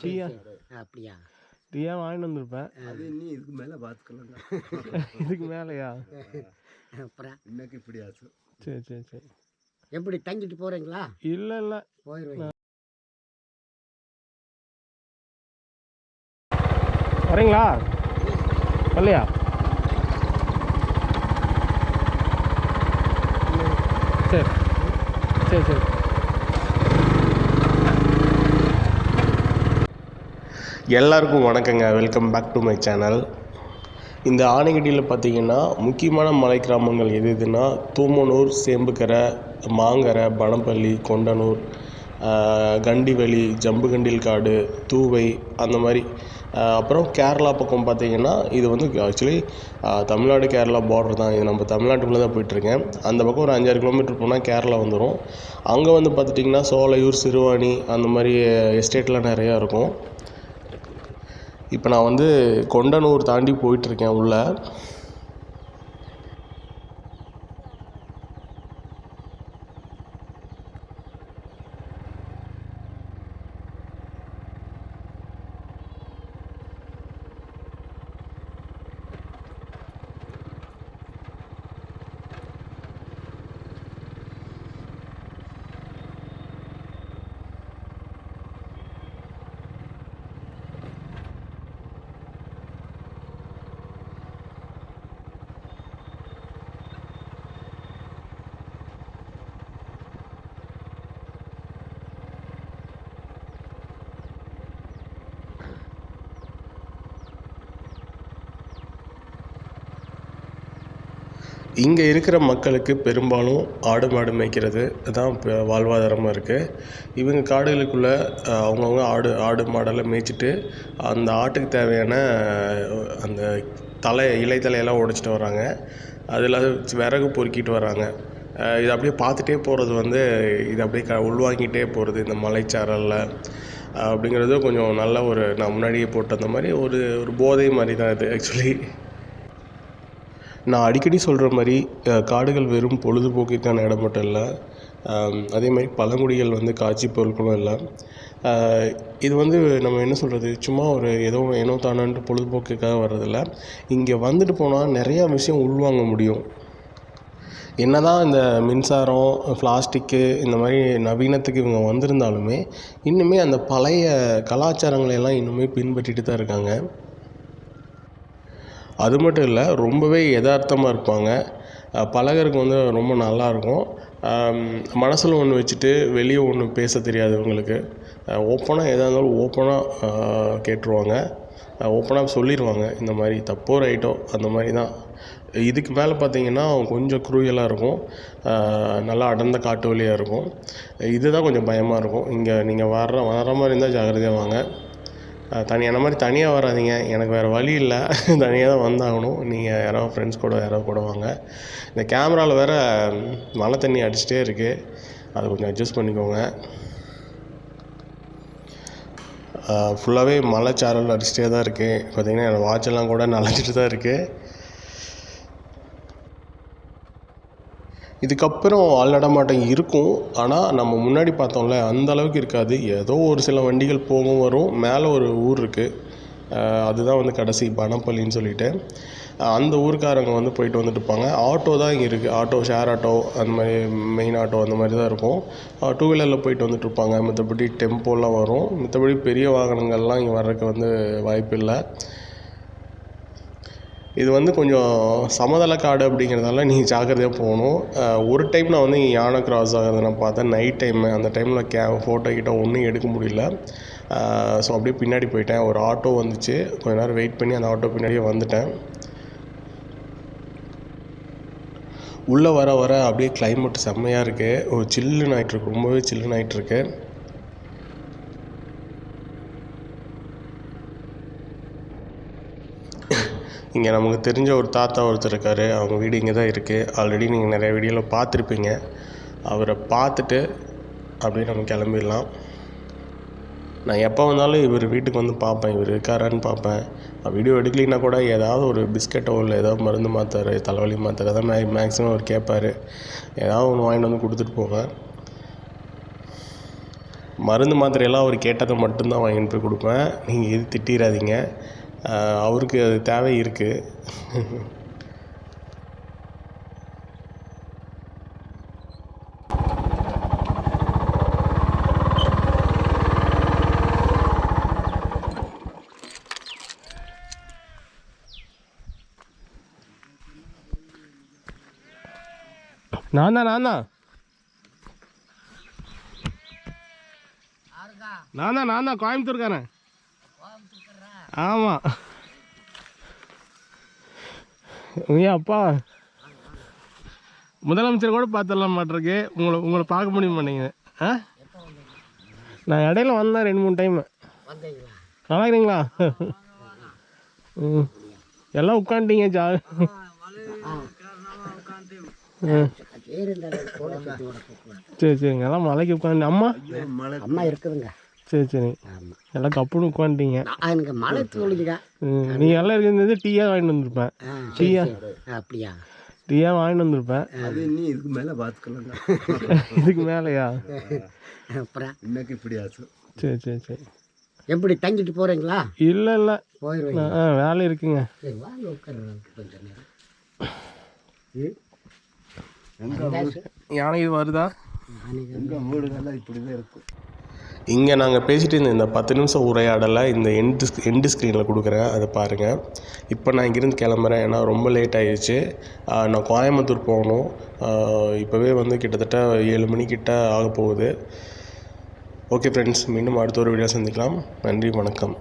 டீயா? அப்படியா? டீயா வாங்கிட்டு வந்திருப்பேன். அது நீ இதுக்கு மேலே பார்த்துக்கலாம் இதுக்கு மேலேயா? அப்புறம்? இன்னைக்கு இப்படி ஆச்சு. சரி சரி சரி. எப்படி தங்கிட்டு போகிறீங்களா இல்லை இல்லை. போயிடுவீங்க வரீங்களா? வரலையா? சரி சரி சரி. எல்லாருக்கும் வணக்கங்க. Welcome back to my channel இந்த ஆணைக்கட்டியில் பார்த்தீங்கன்னா முக்கியமான மலை கிராமங்கள் எது எதுனா தூமனூர் சேம்புக்கரை மாங்கரை பனப்பள்ளி கொண்டனூர் கண்டிவெளி ஜம்புகண்டில் காடு தூவை அந்த மாதிரி. அப்புறம் கேரளா பக்கம் பார்த்தீங்கன்னா இது வந்து ஆக்சுவலி தமிழ்நாடு கேரளா பார்டர் தான். இது நம்ம தமிழ்நாட்டுக்குள்ளே தான் போயிட்டுருக்கேன். அந்த பக்கம் ஒரு அஞ்சாறு கிலோமீட்டர் போனால் கேரளா வந்துடும் அங்கே வந்து பார்த்துட்டிங்கன்னா சோலையூர் சிறுவாணி அந்த மாதிரி எஸ்டேட்லாம் நிறையா இருக்கும். இப்போ நான் வந்து கொண்டனூர் தாண்டி போயிட்டுருக்கேன் உள்ளே. இங்கே இருக்கிற மக்களுக்கு பெரும்பாலும் ஆடு மாடு மேய்க்கிறது தான் இப்போ வாழ்வாதாரமாக இருக்குது இவங்க காடுகளுக்குள்ளே அவங்கவுங்க ஆடு ஆடு மாடெல்லாம் மேய்ச்சிட்டு அந்த ஆட்டுக்கு தேவையான அந்த தலை இலைத்தலையெல்லாம் உடைச்சிட்டு வராங்க அது இல்லாத விறகு பொறுக்கிட்டு வராங்க இது அப்படியே பார்த்துட்டே போகிறது வந்து இது அப்படியே க உள்வாங்கிட்டே போகிறது இந்த மலைச்சாரலில் அப்படிங்கிறது கொஞ்சம் நல்ல ஒரு நான் முன்னாடியே போட்டு அந்த மாதிரி ஒரு ஒரு போதை மாதிரி தான் இது ஆக்சுவலி நான் அடிக்கடி சொல்கிற மாதிரி காடுகள் வெறும் பொழுதுபோக்குக்கான இடம் மட்டும் இல்லை. அதே மாதிரி பழங்குடிகள் வந்து காட்சி பொருட்களும் இல்லை. இது வந்து நம்ம என்ன சொல்கிறது சும்மா ஒரு ஏதோ ஏனோ தானோன்ட்டு பொழுதுபோக்குக்காக வர்றதில்ல. இங்கே வந்துட்டு போனால் நிறையா விஷயம் உள்வாங்க முடியும். என்னதான் இந்த மின்சாரம் பிளாஸ்டிக்கு இந்த மாதிரி நவீனத்துக்கு இவங்க வந்திருந்தாலுமே இன்னுமே அந்த பழைய கலாச்சாரங்களை எல்லாம் இன்னுமே பின்பற்றிட்டு தான் இருக்காங்க. அது மட்டும் இல்லை ரொம்பவே யதார்த்தமாக இருப்பாங்க. அஹ் பழகுறதுக்கு வந்து ரொம்ப நல்லாயிருக்கும் மனசில் ஒன்று வச்சுட்டு வெளியே ஒன்று பேச தெரியாது இவங்களுக்கு. ஓப்பனாக எதாக இருந்தாலும் ஓப்பனாக கேட்டுருவாங்க. ஓப்பனாக சொல்லிடுவாங்க இந்த மாதிரி தப்போ ரைட்டோ அந்த மாதிரி தான். இதுக்கு மேலே பார்த்தீங்கன்னா கொஞ்சம் குரூயலாக இருக்கும். நல்லா அடர்ந்த காட்டு வழியாக இருக்கும். இதுதான் கொஞ்சம் பயமாக இருக்கும். இங்கே நீங்கள் வர்ற வர மாதிரி இருந்தால் ஜாக்கிரதையாக வாங்க. தனி அந்த மாதிரி தனியாக வராதிங்க. எனக்கு வேறு வழி இல்லை. தனியாக தான் வந்தாகணும். நீங்கள் யாரோ ஃப்ரெண்ட்ஸ் கூட யாரோ கூட வாங்க. இந்த கேமராவில் வேறு மழை தண்ணி அடிச்சிட்டே இருக்குது அது கொஞ்சம் அட்ஜஸ்ட் பண்ணிக்கோங்க. ஃபுல்லாகவே மலை சாரல் அடிச்சிட்டே தான் இருக்குது பார்த்திங்கன்னா என்னோடய வாட்செல்லாம் கூட நனைஞ்சிட்டு தான் இருக்குது இதுக்கப்புறம் ஆள் நடமாட்டம் இருக்கும். ஆனால் நம்ம முன்னாடி பார்த்தோம்ல அந்த அளவுக்கு இருக்காது. ஏதோ ஒரு சில வண்டிகள் போகும் வரும். மேலே ஒரு ஊர் இருக்குது அதுதான் வந்து கடைசி பனப்பள்ளின்னு சொல்லிட்டு. அந்த ஊருக்காரங்க வந்து போயிட்டு வந்துட்டு இருப்பாங்க. ஆட்டோ தான் இங்கே இருக்குது ஆட்டோ ஷேர் ஆட்டோ அந்த மாதிரி மெயின் ஆட்டோ அந்த மாதிரி தான் இருக்கும். டூ வீலரில் போயிட்டு வந்துட்டு இருப்பாங்க. மற்றபடி டெம்போலாம் வரும். மற்றபடி பெரிய வாகனங்கள்லாம் இங்கே வர்றதுக்கு வந்து வாய்ப்பு இல்லை இது வந்து கொஞ்சம் சமதள காடு அப்படிங்கிறதால நீங்கள் ஜாக்கிரதையாக போகணும். ஒரு டைம் நான் வந்து இங்கே யானை கிராஸ் ஆகிறத நான் பார்த்தேன். நைட் டைமு அந்த டைமில் கே ஃபோட்டோ கிட்ட ஒன்றும் எடுக்க முடியல. ஸோ அப்படியே பின்னாடி போயிட்டேன். ஒரு ஆட்டோ வந்துச்சு. கொஞ்ச நேரம் வெயிட் பண்ணி அந்த ஆட்டோ பின்னாடியே வந்துட்டேன். உள்ளே வர வர அப்படியே கிளைமேட் செம்மையாக இருக்குது ஒரு சில்லுன்னு ஆகிட்டுருக்கு ரொம்பவே சில்லுன்னு ஆகிட்டுருக்கு இங்கே நமக்கு தெரிஞ்ச ஒரு தாத்தா ஒருத்தர் இருக்கார். அவங்க வீடு இங்கே தான் இருக்குது ஆல்ரெடி நீங்கள் நிறைய வீடியோவில் பார்த்துருப்பீங்க. அவரை பார்த்துட்டு அப்படியே நம்ம கிளம்பிடலாம். நான் எப்போ வந்தாலும் இவர் வீட்டுக்கு வந்து பார்ப்பேன். இவர் இருக்காரான்னு பார்ப்பேன். வீடியோ எடுக்கலைன்னா கூட ஏதாவது ஒரு பிஸ்கெட்டோ இல்லை ஏதாவது மருந்து மாத்திரை தலைவலி மாத்திரை தான் மே மேக்ஸிமம் அவர் கேட்பார். ஏதாவது ஒன்று வாங்கிட்டு வந்து கொடுத்துட்டு போவேன் மருந்து மாத்திரையெல்லாம் அவர் கேட்டதை மட்டும்தான் வாங்கிட்டு போய் கொடுப்பேன். நீங்கள் எது திட்டிடாதீங்க. அவருக்கு அது தேவை இருக்குது நான் தான் நான்? தான் நான் தான் நான் தான் கோயம்புத்தூர்காரன். ஆமாம் ஏன் அப்பா? முதலமைச்சர் கூட பார்த்துடலாம் மாட்டிருக்கு. உங்களை உங்களை பார்க்க முடிய மாட்டேங்குது ஆ? நான் இடையில வந்தேன் ரெண்டு மூணு டைம் வந்தீங்களா நல்லா இருக்கிறீங்களா ம். எல்லாம் உட்காந்துட்டீங்க ஜா ம் சரி சரிங்க எல்லாம் மலைக்கு உட்காந்து அம்மா? அம்மா இருக்குதுங்க. சரி சரி. எல்லாம் கப்புன்னு உட்காந்துட்டீங்க. நான் எனக்கு மழை ம், நீ எல்லாம் இருக்கிறது டீயாக வாங்கிட்டு வந்திருப்பேன் சரி அப்படியா? டீயாக வாங்கிட்டு வந்திருப்பேன் அது இன்னும் இதுக்கு மேலே பார்த்துக்கலாங்க இதுக்கு மேலேயா? அப்புறம்? இன்னைக்கு இப்படி ஆச்சு. சரி சரி சரி. எப்படி தங்கிட்டு போகிறீங்களா இல்லை இல்லை. போயிடுவீங்க ஆ வேலை இருக்குங்க. சரி வாங்க உட்காருங்க கொஞ்சம் நேரம். யானை இது வருதா? எங்கள் வீடுகள்லாம் இப்படி தான் இருக்கும் இங்கே நாங்கள் பேசிகிட்டு இருந்த இந்த பத்து நிமிஷம் உரையாடலை இந்த எண்டு எண்டு ஸ்க்ரீனில் கொடுக்குறேன். அதை பாருங்கள் இப்போ நான் இங்கேருந்து கிளம்புறேன். ஏன்னா ரொம்ப லேட் ஆயிடுச்சு. நான் கோயம்புத்தூர் போகணும். இப்போவே வந்து கிட்டத்தட்ட ஏழு மணிக்கிட்ட ஆக போகுது. ஓகே ஃப்ரெண்ட்ஸ் மீண்டும் அடுத்த ஒரு வீடியோ சந்திக்கலாம். நன்றி வணக்கம்.